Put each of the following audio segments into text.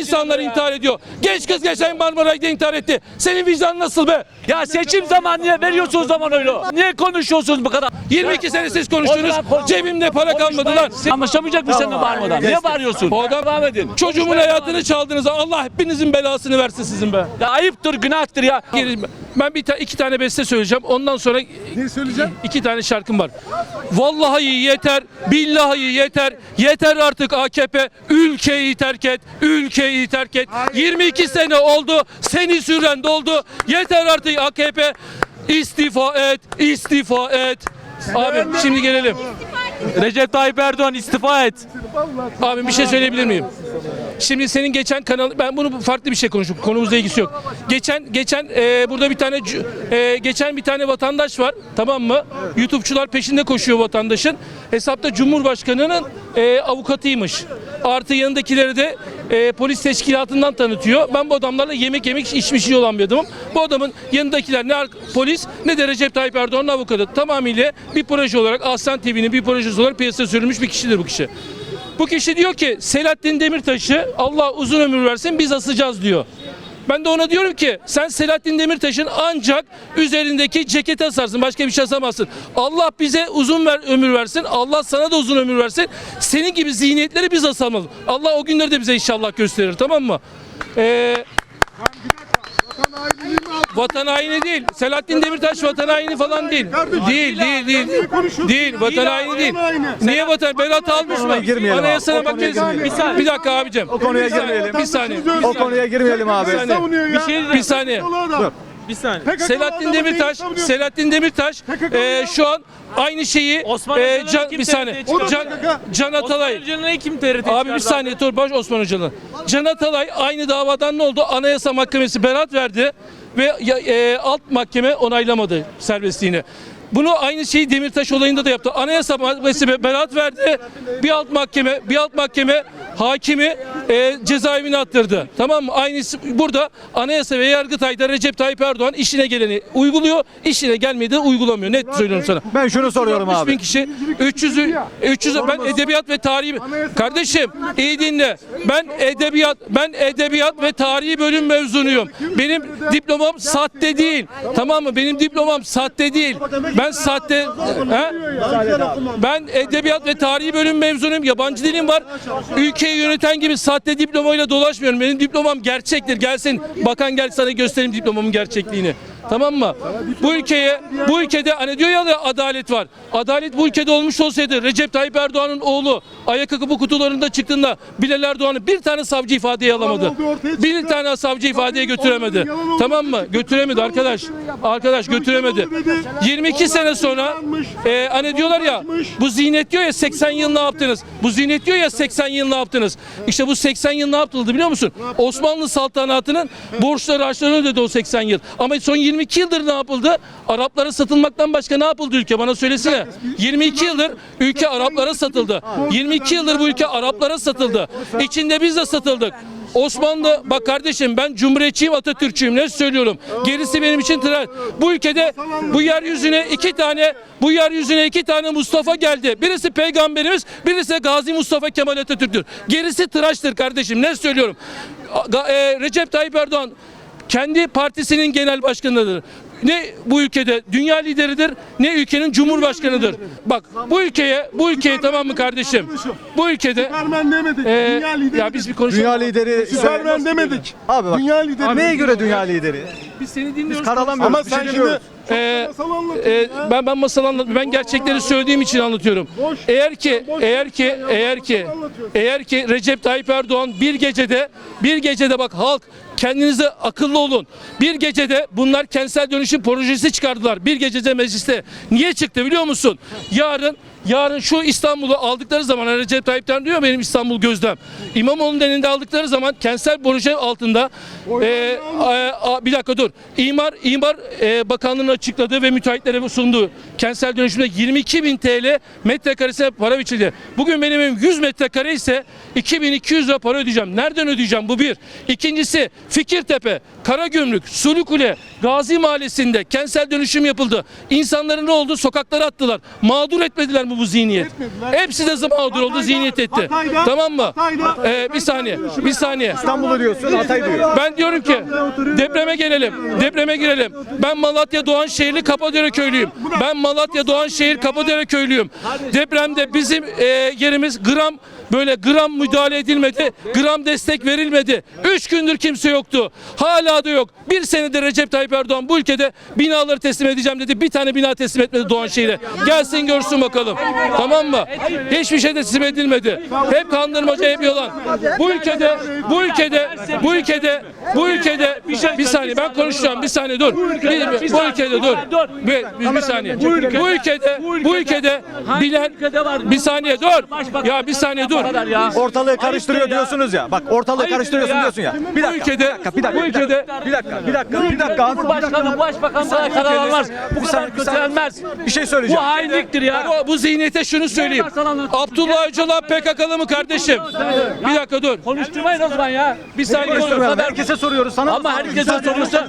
insanlar intihar ediyor. Genç kız geçen Marmaray'da intihar etti. Senin vicdanın nasıl be? Ya seçim zaman niye veriyorsunuz zaman öyle? Niye konuşuyorsunuz bu kadar? 22 sene siz konuştunuz. Oradan konuş- Cebimde para kalmadı lan. Anlaşamayacak mısın seninle bağırmadan? Niye bağırıyorsun? O adam Devam edin. çocuğumun hayatını çaldınız. Allah hepinizin belasını versin sizin be. Ya ayıptır, günahtır ya. Ben bir ta iki tane beste söyleyeceğim. Ondan sonra Ne söyleyeceğim? iki tane şarkım var. Vallahi yeter, billahi yeter. Yeter artık AKP. Ülkeyi terk et, ülkeyi terk et. 22 sene oldu. Seni süren doldu. Yeter artık AKP. İstifa et, istifa et. Abi şimdi gelelim. Recep Tayyip Erdoğan istifa et. Abi bir şey söyleyebilir miyim? Şimdi senin geçen kanal ben bunu farklı bir şey konuştum. Konumuzla ilgisi yok. Geçen geçen e, burada bir tane e, geçen bir tane vatandaş var. Tamam mı? YouTube'çular peşinde koşuyor vatandaşın. Hesapta Cumhurbaşkanı'nın e, avukatıymış. Artı yanındakileri de e, polis teşkilatından tanıtıyor. Ben bu adamlarla yemek yemek içmiş iyi olan bir adamım. Bu adamın yanındakiler ne polis ne de Recep Tayyip Erdoğan'ın avukatı. Tamamıyla bir proje olarak Aslan TV'nin bir projesi olarak piyasaya sürülmüş bir kişidir bu kişi. Bu kişi diyor ki Selahattin Demirtaş'ı Allah uzun ömür versin biz asacağız diyor. Ben de ona diyorum ki sen Selahattin Demirtaş'ın ancak üzerindeki ceketi asarsın. Başka bir şey asamazsın. Allah bize uzun ver, ömür versin. Allah sana da uzun ömür versin. Senin gibi zihniyetleri biz asamalım. Allah o günleri de bize inşallah gösterir tamam mı? Ee, Vatan hainliği mi yaptın? Vatan haini değil. Selahattin Demirtaş vatan haini falan değil. Değil, değil, değil. Değil, vatan haini değil. Niye vatan? Berat almış mı? girmeyelim abi. Anayasana O bak. konuya Bir girmeyelim. saniye. Bir dakika abicim. O konuya girmeyelim. Bir saniye. O konuya girmeyelim abi. Bir şey Bir saniye. Bir saniye. PKK'lı Selahattin adamı Demirtaş, neyi savunuyor? Selahattin Demirtaş PKK'lı e, şu an aynı şeyi Osman e, Öcalan'ı can, kim bir saniye. TRT'ye Can, çıkardı? Can Atalay. Osman Öcalan'ı kim TRT Abi bir saniye dur baş Osman Öcalan. Can Atalay aynı davadan ne oldu? Anayasa Mahkemesi beraat verdi ve e, alt mahkeme onaylamadı serbestliğini. Bunu aynı şeyi Demirtaş olayında da yaptı. Anayasa Mahkemesi be- beraat verdi. Bir alt mahkeme, bir alt mahkeme hakimi e, cezaevine attırdı. Tamam mı? Aynısı burada Anayasa ve Yargıtay'da Recep Tayyip Erdoğan işine geleni uyguluyor, işine gelmediği de uygulamıyor. Net söylüyorum sana. Ben şunu soruyorum 360 bin abi. kişi 300 300 ben edebiyat ve tarihi kardeşim iyi dinle. Ben edebiyat ben edebiyat ve tarihi bölüm mezunuyum. Benim diplomam sahte değil. Tamam mı? Benim diplomam sahte değil. Ben sahte? Ben edebiyat ve tarihi bölüm mezunuyum. Yabancı dilim var. Ülkeyi yöneten gibi sahte diplomayla dolaşmıyorum. Benim diplomam gerçektir. Gelsin bakan gel sana göstereyim diplomamın gerçekliğini. Tamam mı? Bu ülkeye, bu ülkede hani diyor ya da adalet var. Adalet bu ülkede olmuş olsaydı Recep Tayyip Erdoğan'ın oğlu ayakkabı kutularında çıktığında Bilal Erdoğan'ı bir tane savcı ifadeye alamadı. Bir tane savcı ifadeye götüremedi. Tamam mı? Götüremedi arkadaş. Arkadaş götüremedi. 22 sene sonra e, hani diyorlar ya bu zihniyet diyor ya 80 yıl ne yaptınız? Bu zihniyet diyor ya 80 yıl ne yaptınız? İşte bu 80 yıl ne yapıldı biliyor musun? Osmanlı saltanatının borçları harçlarını ödedi o 80 yıl. Ama son 22 yıldır ne yapıldı? Araplara satılmaktan başka ne yapıldı ülke? Bana söylesene. 22 yıldır ülke Araplara satıldı. 22 yıldır bu ülke Araplara satıldı. İçinde biz de satıldık. Osmanlı bak kardeşim ben cumhuriyetçiyim Atatürkçüyüm ne söylüyorum. Gerisi benim için tren. Bu ülkede bu yeryüzüne iki tane bu yeryüzüne iki tane Mustafa geldi. Birisi peygamberimiz, birisi Gazi Mustafa Kemal Atatürk'tür. Gerisi tıraştır kardeşim ne söylüyorum. E, Recep Tayyip Erdoğan kendi partisinin genel başkanıdır. Ne bu ülkede dünya lideridir ne ülkenin cumhurbaşkanıdır. Bak bu ülkeye bu ülkeye tamam mı kardeşim? Bu ülkede Süpermen demedik. e, Dünya lideri. ya biz bir konuşalım. Dünya lideri. Süpermen demedik. Abi bak. Dünya lideri. Neye göre dünya lideri? Biz seni dinliyoruz. Karalamıyoruz. Ama sen şimdi e, ya. ben ben masal anlatmıyorum. Ben gerçekleri söylediğim için anlatıyorum. Eğer ki eğer ki ya. eğer ki eğer ki Recep Tayyip Erdoğan bir gecede bir gecede bak halk kendinize akıllı olun. Bir gecede bunlar kentsel dönüşüm projesi çıkardılar. Bir gecede mecliste. Niye çıktı biliyor musun? Yarın Yarın şu İstanbul'u aldıkları zaman hani Recep Tayyip'ten diyor benim İstanbul gözlem. İmamoğlu'nun elinde aldıkları zaman kentsel proje altında e, e, a- bir dakika dur. İmar İmar e, Bakanlığı'nın açıkladığı ve müteahhitlere sunduğu kentsel dönüşümde 22 bin TL metrekaresine para biçildi. Bugün benim evim 100 metrekare ise 2200 lira para ödeyeceğim. Nereden ödeyeceğim? Bu bir. İkincisi Fikirtepe, Karagümrük, Sulukule, Gazi Mahallesi'nde kentsel dönüşüm yapıldı. İnsanları ne oldu? Sokaklara attılar. Mağdur etmediler. mı bu zihniyet? Etmediler. Hepsi de mağdur oldu zihniyet etti. Hatay'da- Tamam mı? Hatay'da- Ee, bir saniye, bir saniye. İstanbul'u diyorsun, Hatay diyor. Ben diyorum ki depreme gelelim. Depreme girelim. Ben Malatya Doğanşehirli Kapadere köylüyüm. Ben Malatya Doğanşehir Kapadere köylüyüm. Depremde bizim e, yerimiz gram böyle gram müdahale edilmedi. Gram destek verilmedi. Üç gündür kimse yoktu. Hala da yok. Bir senede Recep Tayyip Erdoğan bu ülkede binaları teslim edeceğim dedi. Bir tane bina teslim etmedi Doğanşehir'e. Gelsin görsün bakalım. Tamam mı? Hiçbir şey teslim edilmedi. Hep kandırmaca hep yalan. Bu ülkede bu ülkede bu ülkede bu ülkede bir saniye ben konuşacağım bir saniye dur. Bir, bu ülkede dur. Bir, bir saniye. Bu ülkede bu ülkede bilen bir saniye dur. Ya bir saniye dur. Ortalığı karıştırıyor diyorsunuz ya. Bak ortalığı Ayıptır karıştırıyorsun ya. diyorsun ya. Bir Bu dakika, ülkede bir dakika, bir dakika, bu ülkede bir dakika, bir dakika, bir dakika. Cumhurbaşkanı, başbakan bu kadar karar almaz. Bu kadar kötülenmez. Bir şey Bu söyleyeceğim. hainliktir ya. bu, bu zihniyete şunu söyleyeyim. Abdullah Öcalan PKK'lı mı kardeşim? Bir dakika dur. Konuşturmayın o zaman ya. Bir saniye dur. Herkese soruyoruz. Sana Ama herkese soruyorsa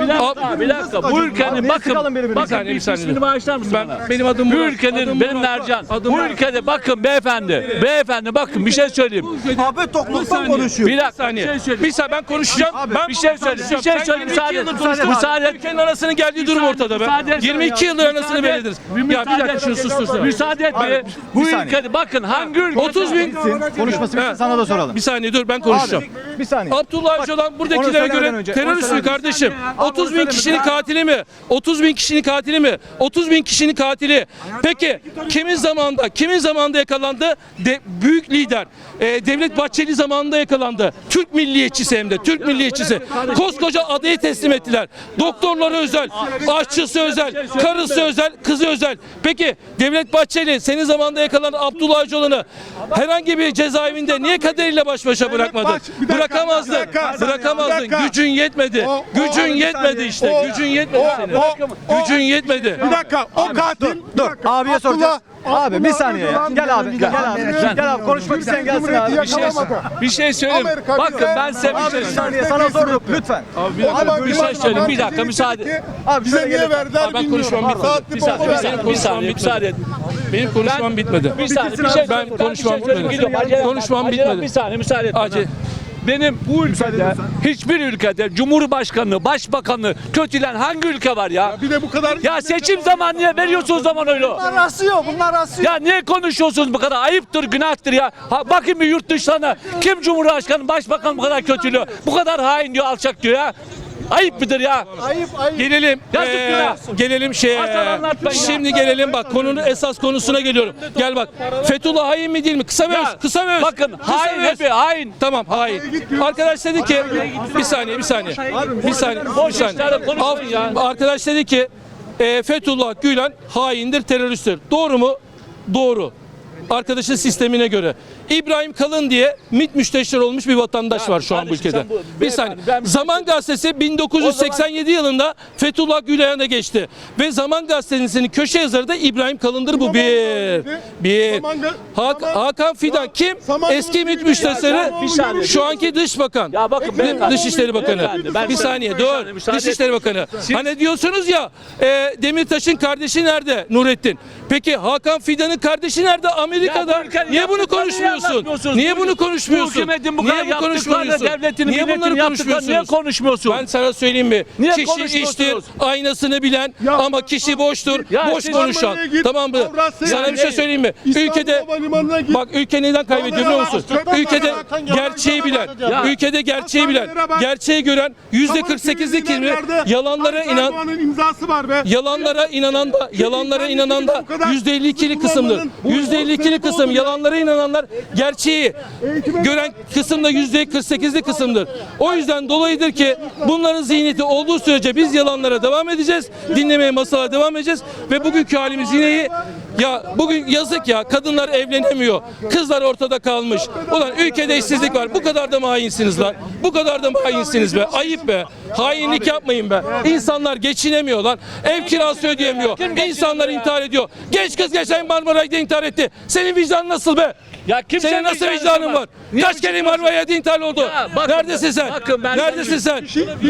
bir dakika, bir dakika. Bu ülkenin bakın, bakın Bir ismini bağışlar mısın bana? benim adım Bu ülkenin benim. Ercan. Bu ülkede bakın beyefendi, beyefendi bakın bir şey söyleyeyim. Abi toplumdan konuşuyor. Bir dakika, bir şey söyleyeyim. Bir saniye ben konuşacağım. ben bir şey söyle, bir şey söyle, müsaade müsaade. Müsaade. Ülkenin anasının geldiği durum ortada be. Müsaade et. 22 yıldır anasını. Bir Ya bir dakika şunu sustursun. Müsaade et be. Bu bir saniye. ülkede bakın hangi ülke 30 bin. konuşması bitsin sana da soralım. Bir saniye dur ben konuşacağım. Bir saniye. Abdullah Öcalan buradakilere göre terörist mi kardeşim? Abi 30 onu bin kişinin katili mi? 30 bin kişinin katili mi? 30 bin kişinin katili. Peki kimin zamanında? Kimin zamanında yakalandı? De, büyük lider. e, Devlet Bahçeli zamanında yakalandı. Türk milliyetçisi hem de. Türk milliyetçisi. Koskoca adayı teslim ettiler. Doktorları özel, aşçısı özel, karısı özel, kızı özel. Peki Devlet Bahçeli senin zamanında yakalanan Abdullah Öcalan'ı herhangi bir cezaevinde niye kaderiyle baş başa dakika, Bırakamazdın. Bırakamazdın. Gücün yetmedi. Gücün yetmedi işte. Gücün yetmedi senin. Gücün yetmedi. Bir dakika o katil. Dur, Abiye soracağız. Abi bir saniye ya. Gel abi, gel abi. Gel abi konuşmak isteyen gelsin abi. Bir şey. Bir şey söyleyeyim. Amerika Bakın bize- ben size bir Abi şey bir söyleyeyim. saniye sana sorduk lütfen. Ama bir şey söyleyeyim, bir dakika, müsaade. Abi Bize niye verdiler Abi ben bilmiyorum. konuşmam bitmedi. Saatli Bir saniye, bir saniye, bir saniye, müsaade et. Benim konuşmam bitmedi. Bir saniye, bir şey Ben konuşmam şey bitmedi. Konuşmam bitmedi. Bir saniye müsaade et. bana. Acele. Benim bu ülkede hiçbir ülkede Cumhurbaşkanı, Başbakanı kötülen hangi ülke var ya? Bir de bu kadar Ya seçim zaman niye veriyorsunuz o zaman öyle? Rasıyor bunlar rasıyor. Ya niye konuşuyorsunuz bu kadar? Ayıptır, günahtır ya. Ha, bakın bir yurt dışlarına kim Cumhurbaşkanı, Başbakan bu kadar kötülüyor? Bu kadar hain diyor, alçak diyor ya. Ayıp mıdır ya? Ayıp ayıp. Gelelim. Yazık günah. gelelim şeye. Anlatmayın ya. Şimdi gelelim bak konunun esas konusuna geliyorum. Gel bak. Fethullah hain mi değil mi? Kısa ve öz. Kısa ve öz. bakın, Kısa hain öz. hepi, hain. Tamam hain. Arkadaş dedi ki bir saniye bir saniye. Bir saniye. Boş Bir saniye. Arkadaş dedi ki e, Fethullah Gülen haindir, teröristtir. Doğru mu? Doğru. Arkadaşın sistemine göre. İbrahim Kalın diye MİT müsteşar olmuş bir vatandaş var şu an bu ülkede. bu- bir saniye. ben- Zaman Gazetesi 1987 yılında Fethullah Gülen'e geçti. Ve Zaman Gazetesi'nin köşe yazarı da İbrahim Kalın'dır bu bir. Bir. Zaman Hak- Zaman- Hakan Fidan kim? Zaman Eski MİT müsteşarı. Şu anki dış bakan. Ya bakın beyefendi. Dışişleri Bakanı. Beyefendi, ben bir saniye dur. Dışişleri Bakanı. Hani diyorsunuz ya e, Demirtaş'ın kardeşi nerede? Nurettin. Peki Hakan Fidan'ın kardeşi nerede? Amerika'da. Ya Niye bunu yaptıklarını konuşmuyorsun? anlatmıyorsunuz. Niye bunu Bu konuşmuyorsun? hükümetin bu kadar Niye bu konuşmuyorsun? devletin, Niye bunları yaptıklarını niye konuşmuyorsun? Ben sana söyleyeyim mi? Niye kişi iştir, aynasını bilen ama kişi boştur, Ya boş konuşan. Git, Tamam mı? Sana bir şey söyleyeyim mi? İstanbul Ülkede bak ülke neden kaybediyor biliyor musun? Ülkede gerçeği bilen, Ya. ülkede gerçeği bilen, gerçeği gören yüzde 48'lik kimi yalanlara inan Erdoğan'ın imzası var be. Yalanlara inanan da, yalanlara inanan da Bu kadar yüzde 52'li hızlı kısımdır. kullanmanın bu Yüzde 52'li sebep kısım, oldu. yalanlara inananlar gerçeği gören kısımda yüzde 48'li kısımdır. O yüzden dolayıdır ki bunların zihniyeti olduğu sürece biz yalanlara devam edeceğiz, dinlemeye masalara devam edeceğiz ve bugünkü halimiz yine. Ya bugün yazık ya kadınlar evlenemiyor. Kızlar ortada kalmış. Ulan ülkede işsizlik var. Bu kadar da mı hainsiniz lan? Bu kadar da mı hainsiniz be? Ayıp be. Hainlik yapmayın be. İnsanlar geçinemiyor lan. Ev kirası ödeyemiyor. İnsanlar intihar ediyor. Genç kız geçen Marmaray'da intihar etti. Senin vicdanın nasıl be? Ya kimsenin Senin nasıl vicdanı vicdanın var? Kaç kere Marmaray'da intihar oldu? Ya bakın- Neredesin sen? bakın ben- Neredesin sen?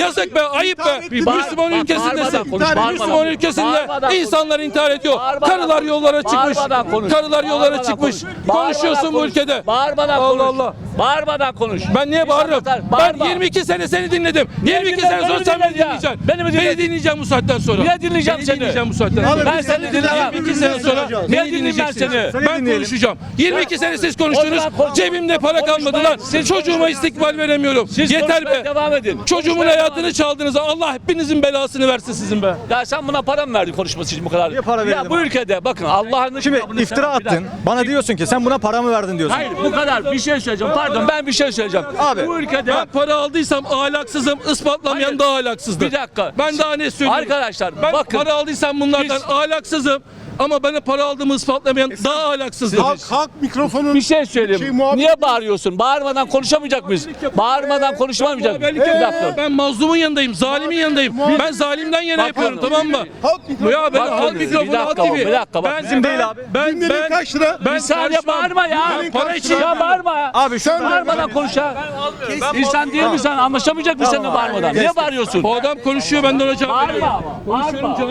Yazık be, ayıp be. Bir bağır- Müslüman bak, ülkesindesin. bağırmadan konuş, bağırmadan Müslüman konuş. ülkesinde Bağırmadan konuş. insanlar intihar ediyor. Bağırmadan Karılar konuş. yollara çıkmış. Bağırmadan konuş. Karılar yollara Bağırmadan çıkmış. konuş. Konuşuyorsun bu ülkede. konuş. Bağırmadan Allah konuş. Allah. Bağırmadan konuş. Ben niye bağırırım? Ben 22 sene seni dinledim. 22 dinle- sene sonra beni sen beni dinleyeceksin. Beni mi Beni dinle- dinleyeceğim bu saatten sonra. Niye dinleyeceğim Beni seni? dinleyeceğim bu saatten sonra. Ben seni dinleyeceğim. 22 sene sonra Niye beni dinleyeyim ben dinleyeceksiniz. seni? Ben konuşacağım. 22 sene siz konuştunuz. Konuş- Cebimde para kalmadı konuşmayın. lan. Siz Çocuğuma istikbal veremiyorum. Siz Yeter konuşmaya be. devam edin. Çocuğumun Konuşmaya hayatını devam çaldınız. Allah hepinizin belasını versin sizin be. Ya sen buna para mı verdin konuşması için bu kadar? Niye para Ya verelim bu abi? ülkede bakın Allah'ın Şimdi kitabını iftira sen- bir attın. dakika. Bana diyorsun ki sen buna para mı verdin diyorsun. Hayır bu kadar bir şey söyleyeceğim. Pardon ben bir şey söyleyeceğim. Abi, bu ülkede Ben para aldıysam ahlaksızım, ispatlamayan Hayır. da ahlaksızdır. Bir dakika. Ben daha ne söyleyeyim? Arkadaşlar, ben bakın. para aldıysam bunlardan Biz- ahlaksızım. Ama bana para aldığımı ispatlamayan daha ahlaksızdır. Halk, halk mikrofonun bir şey söyleyeyim. Şey, muhabbet- Niye bağırıyorsun? Bağırmadan konuşamayacak mıyız? Bağırmadan konuşamayacak mıyız? Ben, Bir dakika. ben mazlumun yanındayım, zalimin yanındayım. Ben zalimden yana Bakın. yapıyorum tamam mı? halk mikrofonu. Ya ben Bakın, halk bir mikrofonu dakika halk o, gibi. bir dakika bak. Ben, Bizim değil abi. Ben, Dinlemek ben, kaç lira? ben Bir saniye karışmam. bağırma ya. Ben para için Ya bağırma ya. Abi şu Bağırmadan konuş ya. İnsan değil mi sen? Anlaşamayacak mısın seninle bağırmadan? Niye bağırıyorsun? O adam konuşuyor ben de ona cevap veriyorum. Bağırma ama. Bağırma.